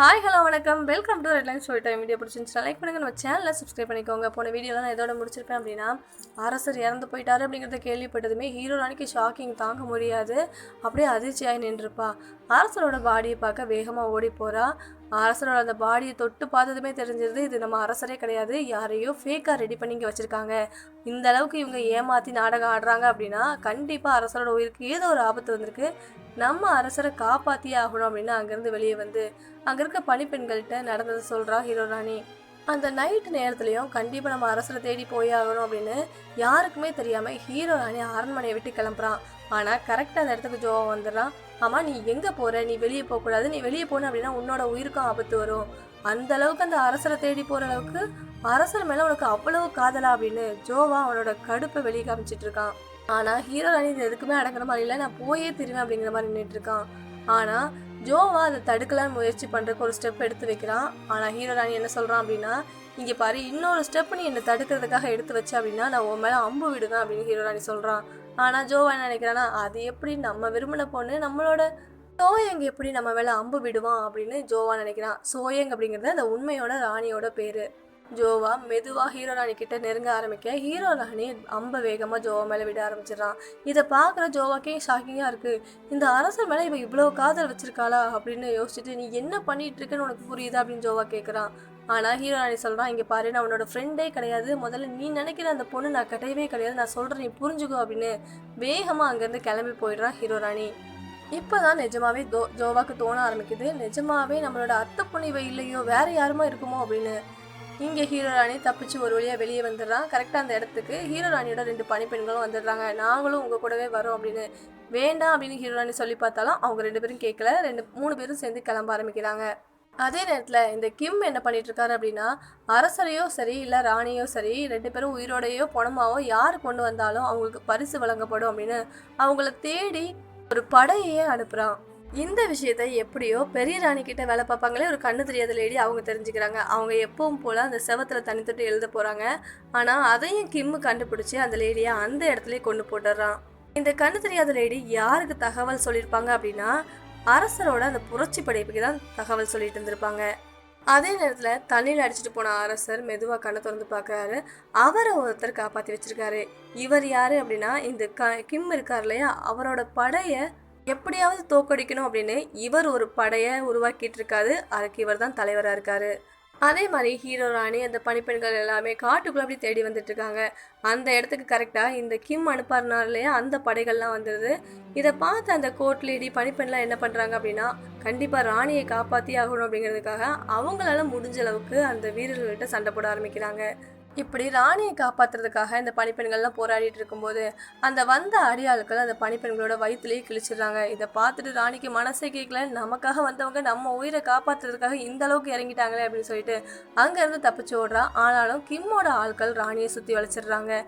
Hi hello வணக்கம். Welcome to Redline story time video பிடிச்சிருந்துச்சுன்னா like பண்ணுங்க. நம்ம சேனலில் சப்ஸ்கிரைப் பண்ணிக்கோங்க. போன வீடியோலாம் நான் இதோட முடிச்சிருப்பேன் அப்படின்னா அரசர் இறந்து போயிட்டாரு அப்படிங்கிறத கேள்விப்பட்டதுமே ஹீரோ ராணிக்கு ஷாக்கிங் தாங்க முடியாது. அப்படியே அதிர்ச்சியாகி நின்றுப்பா. அரசரோட பாடியை பார்க்க வேகமாக ஓடி போகிறா அரசரோட அந்த பாடியை தொட்டு பார்த்ததுமே தெரிஞ்சிருது இது நம்ம அரசரே கிடையாது. யாரையோ ஃபேக்காக ரெடி பண்ணி இங்கே வச்சுருக்காங்க. இந்த அளவுக்கு இவங்க ஏமாற்றி நாடகம் ஆடுறாங்க அப்படின்னா கண்டிப்பாக அரசரோட உயிருக்கு ஏதோ ஒரு ஆபத்து வந்திருக்கு. நம்ம அரசரை காப்பாற்றியே ஆகணும் அப்படின்னு அங்கேருந்து வெளியே வந்து அங்கே இருக்க பணிப்பெண்கள்கிட்ட நடந்ததை சொல்கிறா ஹீரோ ராணி. அந்த நைட்டு நேரத்துலையும் கண்டிப்பாக நம்ம அரசரை தேடி போய் ஆகணும் அப்படின்னு யாருக்குமே தெரியாமல் ஹீரோ ராணி அரண்மனையை விட்டு கிளம்புறான். ஆனால் கரெக்டாக அந்த இடத்துக்கு ஜோவா வந்துடுறான் ஆமாம் நீ எங்கே போகிற நீ வெளியே போகக்கூடாது. நீ வெளியே போன அப்படின்னா உன்னோட உயிருக்கும் ஆபத்து வரும். அந்த அளவுக்கு அந்த அரசரை தேடி போகிற அளவுக்கு அரசர் மேலே உனக்கு அவ்வளவு காதலா அப்படின்னு ஜோவா அவனோட கடுப்பை வெளியே காமிச்சிட்டு இருக்கான். ஆனால் ஹீரோ ராணி இது எதுக்குமே அடங்குற மாதிரி இல்லை. நான் போயே திருவேன் அப்படிங்கிற மாதிரி நின்றுட்டு இருக்கான். ஆனால் ஜோவா அதை தடுக்கலான்னு முயற்சி பண்ணுறக்கு ஒரு ஸ்டெப் எடுத்து வைக்கிறான். ஆனால் ஹீரோ ராணி என்ன சொல்கிறான் அப்படின்னா இங்கே பாரு இன்னொரு ஸ்டெப் நீ என்னை தடுக்கிறதுக்காக எடுத்து வச்ச அப்படின்னா நான் உன் மேலே அம்பு விடுவேன் அப்படின்னு ஹீரோ ராணி சொல்கிறான் ஆனால் ஜோவா என்ன நினைக்கிறானா அது எப்படி நம்ம விரும்பின பொண்ணு நம்மளோட சோயங் எப்படி நம்ம மேலே அம்பு விடுவான் அப்படின்னு ஜோவா நினைக்கிறான். சோயங் அப்படிங்கிறது அந்த உண்மையோட ராணியோட பேர். ஜோவா மெதுவாக ஹீரோ ராணி கிட்ட நெருங்க ஆரம்பிக்க. ஹீரோ ராணி அம்ப வேகமாக ஜோவா மேலே விட ஆரம்பிச்சிடறான். இதை பார்க்குற ஜோவாக்கே ஷாக்கிங்காக இருக்குது இந்த அரசர் மேலே இவ இவ்வளோ காதல் வச்சிருக்காளா அப்படின்னு யோசிச்சுட்டு நீ என்ன பண்ணிட்டு இருக்குன்னு உனக்கு புரியுதா? அப்படின்னு ஜோவா கேட்குறான் ஆனால் ஹீரோ ராணி சொல்கிறான் இங்கே பாரு நான் உன்னோட ஃப்ரெண்டே கிடையாது. முதல்ல நீ நினைக்கிற அந்த பொண்ணு நான் கிடையவே கிடையாது. நான் சொல்கிறேன் நீ புரிஞ்சுக்கோ அப்படின்னு வேகமாக அங்கேருந்து கிளம்பி போயிடுறான் ஹீரோ ராணி. இப்போதான் நிஜமாவே தோ ஜோவாக்கு தோண ஆரம்பிக்குது. நிஜமாவே நம்மளோட அத்தை பொண்ணு இல்லையோ வேற யாருமா இருக்குமோ அப்படின்னு இங்கே ஹீரோ ராணி தப்பிச்சு ஒரு வழியாக வெளியே வந்துடுறான். கரெக்டாக அந்த இடத்துக்கு ஹீரோ ராணியோட ரெண்டு பணிப்பெண்களும் வந்துடுறாங்க. நாங்களும் உங்கள் கூடவே வரோம் அப்படின்னு. வேண்டாம் அப்படின்னு ஹீரோ ராணி சொல்லி பார்த்தாலும் அவங்க ரெண்டு பேரும் கேட்கல. ரெண்டு மூணு பேரும் சேர்ந்து கிளம்ப ஆரம்பிக்கிறாங்க. அதே நேரத்தில் இந்த கிம் என்ன பண்ணிட்டு இருக்காரு அப்படின்னா அரசரையோ சரி இல்லை ராணியோ சரி ரெண்டு பேரும் உயிரோடையோ பணமாவோ யார் கொண்டு வந்தாலும் அவங்களுக்கு பரிசு வழங்கப்படும் அப்படின்னு அவங்கள தேடி ஒரு படையே அனுப்புகிறான் இந்த விஷயத்த எப்படியோ பெரிய ராணி கிட்ட வேலை பார்ப்பாங்களே ஒரு கண்ணு தெரியாத லேடி அவங்க தெரிஞ்சுக்கிறாங்க. அவங்க எப்பவும் போல அந்த செவத்துல தனி தொட்டு எழுத போறாங்க. ஆனா அதையும் கிம்மு கண்டுபிடிச்சு அந்த லேடியை அந்த இடத்துல கொண்டு போட்டுடுறான் இந்த கண்ணு தெரியாத லேடி யாருக்கு தகவல் சொல்லியிருப்பாங்க அப்படின்னா அரசரோட அந்த புரட்சி படைப்புக்கு தான் தகவல் சொல்லிட்டு இருந்திருப்பாங்க. அதே நேரத்தில் தண்ணியில் அடிச்சுட்டு போன அரசர் மெதுவாக கண்ணை திறந்து பார்க்குறாரு. அவரை ஒருத்தர் காப்பாற்றி வச்சிருக்காரு. இவர் யாரு அப்படின்னா இந்த க கிம் இருக்கார் இல்லையா? அவரோட படையை எப்படியாவது தோக்கடிக்கணும் அப்படின்னு இவர் ஒரு படையை உருவாக்கிட்டு இருக்காரு அதுக்கு இவர் தான் தலைவராக இருக்காரு. அதே மாதிரி ஹீரோ ராணி அந்த பணிப்பெண்கள் எல்லாமே காட்டுக்குள்ள அப்படி தேடி வந்துட்டு இருக்காங்க அந்த இடத்துக்கு கரெக்டாக இந்த கிம் அனுப்பாருனார் அந்த படைகள்லாம் வந்துடுது இதை பார்த்து அந்த கோர்ட் லேடி பணிப்பெண்லாம் என்ன பண்ணுறாங்க அப்படின்னா கண்டிப்பாக ராணியை காப்பாற்றி ஆகணும் அப்படிங்கிறதுக்காக அவங்களால முடிஞ்ச அளவுக்கு அந்த வீரர்கள்கிட்ட சண்டை போட ஆரம்பிக்கிறாங்க. இப்படி ராணியை காப்பாத்துறதுக்காக இந்த பனிப்பெண்கள்லாம் போராடிட்டு இருக்கும்போது அந்த வந்த அடியாளுக்கள் அந்த பனிப்பெண்களோட வயிற்றுலேயே கிழிச்சிடுறாங்க. இதை பார்த்துட்டு ராணிக்கு மனசே கேட்கல நமக்காக வந்தவங்க நம்ம உயிரை காப்பாத்துறதுக்காக இந்த அளவுக்கு இறங்கிட்டாங்களே அப்படின்னு சொல்லிட்டு அங்கேருந்து தப்பிச்சு ஓடுறா. ஆனாலும் கிம்மோட ஆட்கள் ராணியை சுற்றி வளைச்சிடுறாங்க.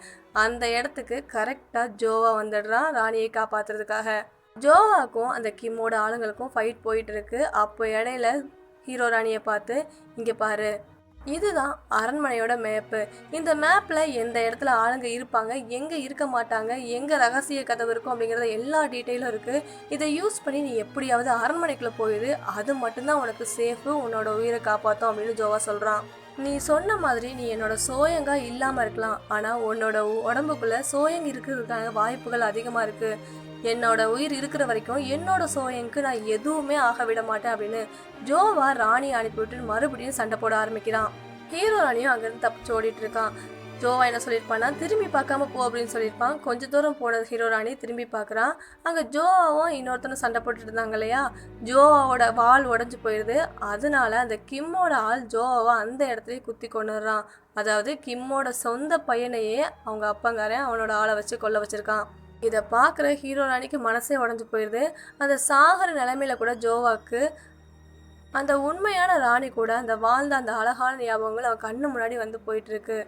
அந்த இடத்துக்கு கரெக்டாக ஜோவா வந்துடுறான் ராணியை காப்பாத்துறதுக்காக. ஜோவாக்கும் அந்த கிம்மோட ஆளுங்களுக்கும் ஃபைட் போயிட்டு இருக்கு. அப்போ இடையில ஹீரோ ராணியை பார்த்து இங்கே பாரு இதுதான் அரண்மனையோட மேப்பு. இந்த மேப்பில் எந்த இடத்துல ஆளுங்க இருப்பாங்க எங்கே இருக்க மாட்டாங்க எங்கே ரகசிய கதவு இருக்கும் அப்படிங்கிறத எல்லா டீட்டெயிலும் இருக்குது இதை யூஸ் பண்ணி நீ எப்படியாவது அரண்மனைக்குள்ளே போயிடு அது மட்டும்தான் உனக்கு சேஃபு உன்னோட உயிரை காப்பாற்றும் அப்படின்னு ஜோவா சொல்கிறான் நீ சொன்ன மாதிரி நீ என்னோட சோயங்கா இல்லாமல் இருக்கலாம். ஆனால் உன்னோட உடம்புக்குள்ள சோயங் இருக்கிறதுக்கான வாய்ப்புகள் அதிகமாக இருக்குது என்னோட உயிர் இருக்கிற வரைக்கும் என்னோட சோயனுக்கு நான் எதுவுமே ஆக விட மாட்டேன் அப்படின்னு ஜோவா ராணி அனுப்பிவிட்டு மறுபடியும் சண்டை போட ஆரம்பிக்கிறான். ஹீரோ ராணியும் அங்கேருந்து தப்பிச்சு ஓடிட்டு இருக்கான். ஜோவா என்ன சொல்லியிருப்பான்னா திரும்பி பார்க்காம போ அப்படின்னு சொல்லியிருப்பான். கொஞ்ச தூரம் போன ஹீரோ ராணி திரும்பி பார்க்குறான். அங்கே ஜோவாவும் இன்னொருத்தனும் சண்டை போட்டுட்டு இருந்தாங்க இல்லையா? ஜோவாவோட வால் உடஞ்சி போயிடுது அதனால அந்த கிம்மோட ஆள் ஜோவாவை அந்த இடத்துலயே குத்தி கொண்டுடுறான் அதாவது கிம்மோட சொந்த பையனையே அவங்க அப்பங்காரன் அவனோட ஆளை வச்சு கொல்ல வச்சிருக்கான். இதை பார்க்குற ஹீரோ ராணிக்கு மனசே உடஞ்சி போயிடுது அந்த சாகர நிலைமையில கூட ஜோவாக்கு அந்த உண்மையான ராணி கூட அந்த வாழ்ந்த அந்த அழகான ஞாபகங்கள் அவன் கண்ணு முன்னாடி வந்து போயிட்டு இருக்கு.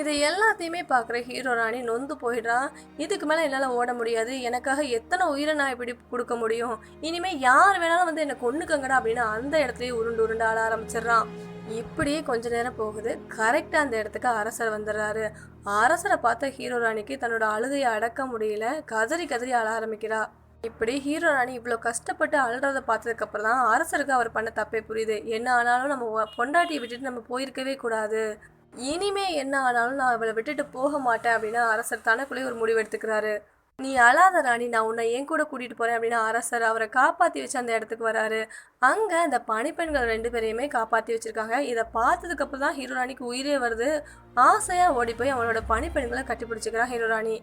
இது எல்லாத்தையுமே பார்க்குற ஹீரோ ராணி நொந்து போயிடுறான் இதுக்கு மேலே என்னால் ஓட முடியாது. எனக்காக எத்தனை உயிரை நான் இப்படி கொடுக்க முடியும்? இனிமேல் யார் வேணாலும் வந்து என்னை கொண்டுக்கங்கடா அப்படின்னு அந்த இடத்துலயே உருண்டு உருண்டு ஆட ஆரம்பிச்சிடுறான். இப்படியே கொஞ்ச நேரம் போகுது. கரெக்டாக அந்த இடத்துக்கு அரசர் வந்துடுறாரு. அரசரை பார்த்த ஹீரோ ராணிக்கு தன்னோட அழுகையை அடக்க முடியல. கதறி கதறி அழ ஆரம்பிக்கிறா. இப்படி ஹீரோ ராணி இவ்வளோ கஷ்டப்பட்டு அழுறதை பார்த்ததுக்கப்புறம் தான் அரசருக்கு அவர் பண்ண தப்பே புரியுது. என்ன ஆனாலும் நம்ம பொண்டாட்டியை விட்டுட்டு நம்ம போயிருக்கவே கூடாது. இனிமே என்ன ஆனாலும் நான் அவளை விட்டுட்டு போக மாட்டேன் அப்படின்னு அரசர் தனக்குள்ளேயே ஒரு முடிவு எடுத்துக்கிறாரு. நீ அழாத ராணி நான் உன்னை என் கூட கூட்டிகிட்டு போகிறேன் அப்படின்னு அரசர் அவரை காப்பாற்றி வச்சு அந்த இடத்துக்கு வராரு. அங்கே இந்த பணிப்பெண்கள் ரெண்டு பேரையுமே காப்பாற்றி வச்சுருக்காங்க. இதை பார்த்ததுக்கப்புறம் தான் ஹீரோ ராணிக்கு உயிரே வருது. ஆசையாக ஓடி போய் அவனோட பணிப்பெண்களை கட்டிப்பிடிச்சிக்கிறான் ஹீரோ ராணி.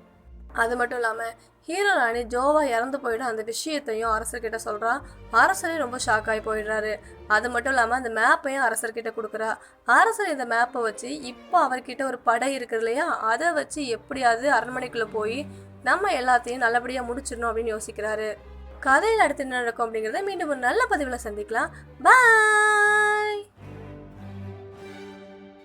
அது மட்டும் இல்லாமல் ஹீரோ ராணி ஜோவா இறந்து போயிடும். அந்த விஷயத்தையும் அரசர்கிட்ட சொல்கிறா அரசரே ரொம்ப ஷாக் ஆகி போயிடுறாரு. அது மட்டும் இல்லாமல் அந்த மேப்பையும் அரசர்கிட்ட கொடுக்குறா. அரசர் இந்த மேப்பை வச்சு இப்போ அவர்கிட்ட ஒரு படை இருக்குது இல்லையா? அதை வச்சு எப்படியாவது அரண்மனைக்குள்ளே போய் நம்ம எல்லாத்தையும் நல்லபடியாக முடிச்சிடணும் அப்படின்னு யோசிக்கிறாரு. கதையில் அடுத்து என்ன நடக்கும் அப்படிங்கிறத மீண்டும் ஒரு நல்ல பதிவில் சந்திக்கலாம். பாய்